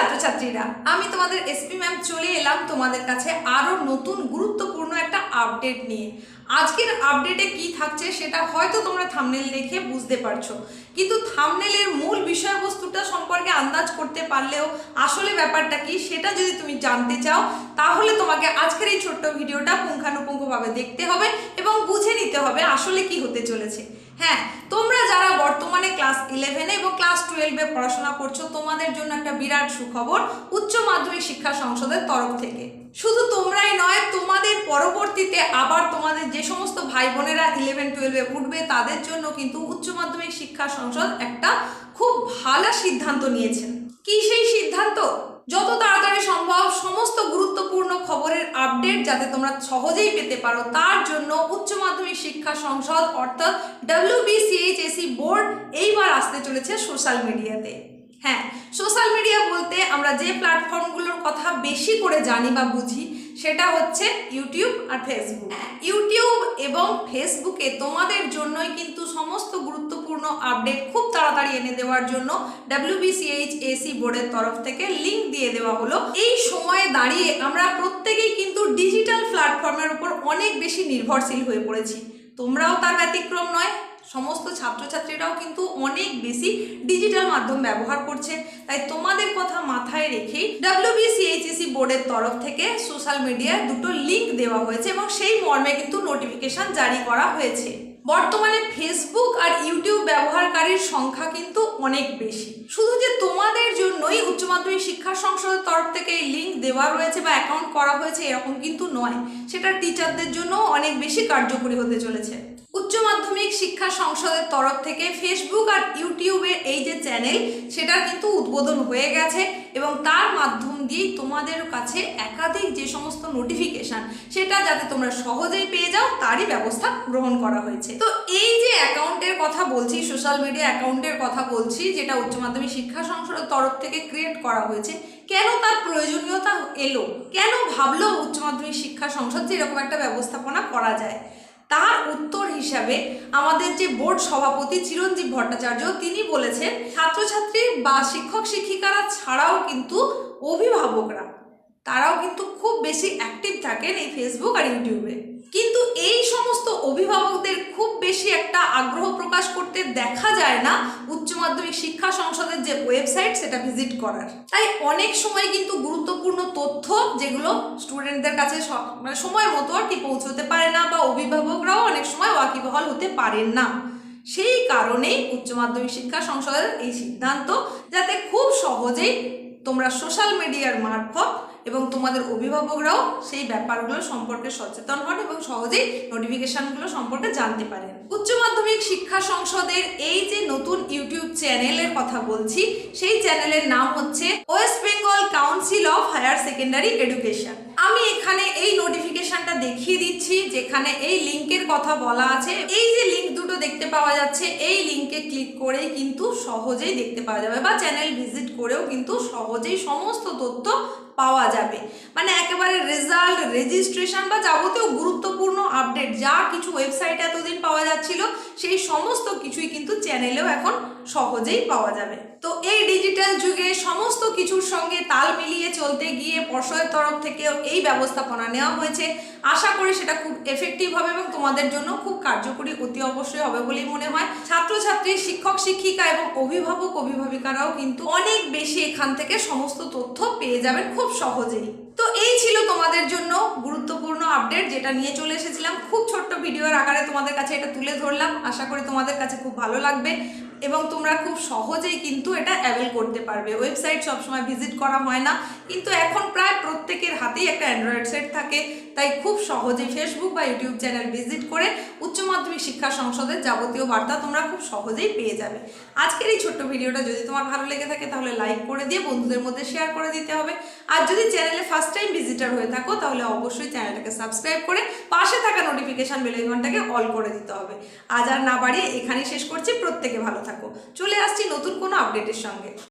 ছাত্রছাত্রীরা, আমি তোমাদের এসপি ম্যাম চলে এলাম তোমাদের কাছে আরও নতুন গুরুত্বপূর্ণ একটা আপডেট নিয়ে। আজকের আপডেটে কি থাকছে সেটা হয়তো তোমরা থামনেল দেখে বুঝতে পারছ। কিন্তু থামনেলের মূল বিষয়বস্তুটা সম্পর্কে আন্দাজ করতে পারলেও আসলে ব্যাপারটা কি সেটা যদি তুমি জানতে চাও, তাহলে তোমাকে আজকের এই ছোট্ট ভিডিওটা পুঙ্খানুপুঙ্খভাবে দেখতে হবে এবং বুঝে নিতে হবে আসলে কি হতে চলেছে। হ্যাঁ তোমরা যারা বর্তমানে ক্লাস ইলেভেনে ক্লাস টুয়েলভে পড়াশোনা করছ, তোমাদের জন্য একটা বিরাট সুখবর উচ্চ মাধ্যমিক শিক্ষা সংসদের তরফ থেকে। শুধু তোমরাই নয়, তোমাদের পরবর্তীতে আবার তোমাদের যে সমস্ত ভাই বোনেরা ইলেভেন টুয়েলভে উঠবে, তাদের জন্য কিন্তু উচ্চ মাধ্যমিক শিক্ষা সংসদ একটা খুব ভালো সিদ্ধান্ত নিয়েছেন কি সেই সিদ্ধান্ত যত তাড়াতাড়ি সম্ভব সমস্ত গুরুত্বপূর্ণ খবরের আপডেট যাতে তোমরা সহজেই পেতে পারো। তার জন্য উচ্চ মাধ্যমিক শিক্ষা সংসদ অর্থাৎ ডাব্লিউবিসিএইচএসি বোর্ড এইবার আসতে চলেছে সোশ্যাল মিডিয়াতে হ্যাঁ সোশ্যাল মিডিয়া বলতে আমরা যে প্ল্যাটফর্মগুলোর কথা বেশি করে জানি বা বুঝি, সেটা হচ্ছে ইউটিউব আর ফেসবুক ইউটিউব এবং ফেসবুকে তোমাদের জন্যই কিন্তু সমস্ত গুরুত্বপূর্ণ আপডেট খুব তাড়াতাড়ি এনে দেওয়ার জন্য ডাব্লিউবিসিএইচ এসি বোর্ডের তরফ থেকে লিংক দিয়ে দেওয়া হলো। এই সময়ে দাঁড়িয়ে আমরা প্রত্যেকেই কিন্তু ডিজিটাল প্ল্যাটফর্মের উপর অনেক বেশি নির্ভরশীল হয়ে পড়েছি। তোমরাও তার ব্যতিক্রম নয়, সমস্ত ছাত্রছাত্রীরাও কিন্তু অনেক বেশি ডিজিটাল মাধ্যম ব্যবহার করছে। তাই তোমাদের কথা মাথায় রেখেই ডাব্লিউবিসিএইচএসি বোর্ডের তরফ থেকে সোশ্যাল মিডিয়ায় দুটো লিংক দেওয়া হয়েছে এবং সেই মর্মে কিন্তু নোটিফিকেশন জারি করা হয়েছে। বর্তমানে ফেসবুক আর ইউটিউব ব্যবহারকারীর সংখ্যা কিন্তু অনেক বেশি। শুধু যে তোমাদের জন্যই উচ্চ মাধ্যমিক শিক্ষা সংসদের তরফ থেকে এই লিঙ্ক দেওয়া রয়েছে বা অ্যাকাউন্ট করা হয়েছে, এরকম কিন্তু নয়। সেটা টিচারদের জন্য অনেক বেশি কার্যকরী হতে চলেছে। উচ্চ মাধ্যমিক শিক্ষা সংসদের তরফ থেকে ফেসবুক আর ইউটিউবের এই যে চ্যানেল সেটার কিন্তু উদ্বোধন হয়ে গেছে এবং তার মাধ্যম দিয়েই তোমাদের কাছে একাধিক যে সমস্ত নোটিফিকেশন সেটা যাতে তোমরা সহজেই পেয়ে যাও, তারই ব্যবস্থা গ্রহণ করা হয়েছে। তো এই যে অ্যাকাউন্টের কথা বলছি সোশ্যাল মিডিয়া অ্যাকাউন্টের কথা বলছি, যেটা উচ্চ মাধ্যমিক শিক্ষা সংসদের তরফ থেকে ক্রিয়েট করা হয়েছে, কেন তার প্রয়োজনীয়তা এলো? কেন ভাবলো উচ্চ মাধ্যমিক শিক্ষা সংসদ যে এরকম একটা ব্যবস্থাপনা করা যায়? উত্তর হিসাবে আমাদের যে বোর্ড সভাপতি চিরঞ্জীব ভট্টাচার্য, তিনি বলেছেন, ছাত্রছাত্রী বা শিক্ষক শিক্ষিকারা ছাড়াও কিন্তু অভিভাবকরা তারাও কিন্তু খুব বেশি অ্যাক্টিভ থাকেন এই ফেসবুক আর ইউটিউবে কিন্তু এই সমস্ত অভিভাবকদের খুব বেশি একটা আগ্রহ প্রকাশ করতে দেখা যায় না উচ্চ মাধ্যমিক শিক্ষা সংসদের যে ওয়েবসাইট সেটা ভিজিট করার। তাই অনেক সময় কিন্তু গুরুত্বপূর্ণ তথ্য যেগুলো স্টুডেন্টদের কাছে মানে সময় মতো আর কি পৌঁছতে পারে না বা অভিভাবকরাও অনেক সময় ওয়াকিবহল হতে পারেন না। সেই কারণেই উচ্চ মাধ্যমিক শিক্ষা সংসদের এই সিদ্ধান্ত যাতে খুব সহজেই তোমরা সোশ্যাল মিডিয়ার মারফত এবং তোমাদের অভিভাবকরাও সেই ব্যাপারগুলো সম্পর্কে সচেতন হন এবং সহজেই নোটিফিকেশনগুলো সম্পর্কে জানতে পারেন। উচ্চ মাধ্যমিক শিক্ষা সংসদের এই যে নতুন ইউটিউব চ্যানেলের কথা বলছি, সেই চ্যানেলের নাম হচ্ছে West Bengal council of higher secondary education. আমি এখানে এই নোটিফিকেশনটা দেখিয়ে দিচ্ছি, যেখানে এই লিঙ্কের কথা বলা আছে। এই যে দেখতে পাওয়া যাচ্ছে, এই লিংকে ক্লিক করেই কিন্তু সহজেই দেখতে পাওয়া যাবে বা চ্যানেল ভিজিট করেও কিন্তু সহজেই সমস্ত তথ্য পাওয়া যাবে। মানে একেবারে রেজাল্ট রেজিস্ট্রেশন বা যাবতীয় গুরুত্বপূর্ণ আপডেট যা কিছু ওয়েবসাইটে এতদিন পাওয়া যাচ্ছিল, সেই সমস্ত কিছুই কিন্তু চ্যানেলেও এখন সহজেই পাওয়া যাবে। তো এই ডিজিটাল যুগে সমস্ত কিছুর সঙ্গে তাল মিলিয়ে চলতে গিয়ে পর্ষদের তরফ থেকেও এই ব্যবস্থাপনা নেওয়া হয়েছে। আশা করি সেটা খুব এফেক্টিভ হবে এবং তোমাদের জন্য খুব কার্যকরী, অতি অবশ্যই হবে বলেই মনে হয়। ছাত্রছাত্রী, শিক্ষক, শিক্ষিকা এবং অভিভাবক, অভিভাবিকারাও কিন্তু অনেক বেশি এখান থেকে সমস্ত তথ্য পেয়ে যাবেন খুব সহজেই। তো এই ছিল তোমাদের জন্য গুরুত্বপূর্ণ আপডেট যেটা নিয়ে চলে এসেছিলাম। খুব ছোট্ট ভিডিওর আকারে তোমাদের কাছে এটা তুলে ধরলাম। আশা করি তোমাদের কাছে খুব ভালো লাগবে এবং তোমরা খুব সহজেই কিন্তু এটা অ্যাভেল করতে পারবে। ওয়েবসাইট সবসময় ভিজিট করা হয় না। কিন্তু এখন প্রায় প্রত্যেকের হাতেই একটা অ্যান্ড্রয়েড সেট থাকে। তাই খুব সহজেই ফেসবুক বা ইউটিউব চ্যানেল ভিজিট করে উচ্চ মাধ্যমিক শিক্ষা সংসদের যাবতীয় বার্তা তোমরা খুব সহজেই পেয়ে যাবে। আজকের এই ছোট্ট ভিডিওটা যদি তোমার ভালো লেগে থাকে, তাহলে লাইক করে দিয়ে বন্ধুদের মধ্যে শেয়ার করে দিতে হবে। আর যদি চ্যানেলে ফার্স্ট টাইম ভিজিটার হয়ে থাকো, তাহলে অবশ্যই চ্যানেলটাকে সাবস্ক্রাইব করে পাশে থাকা নোটিফিকেশান বেল আইকনটাকে অল করে দিতে হবে। আজ আর না বাড়িয়ে এখানেই শেষ করছি। প্রত্যেকে ভালো থাকো। চলে আসছি নতুন কোনো আপডেটের সঙ্গে।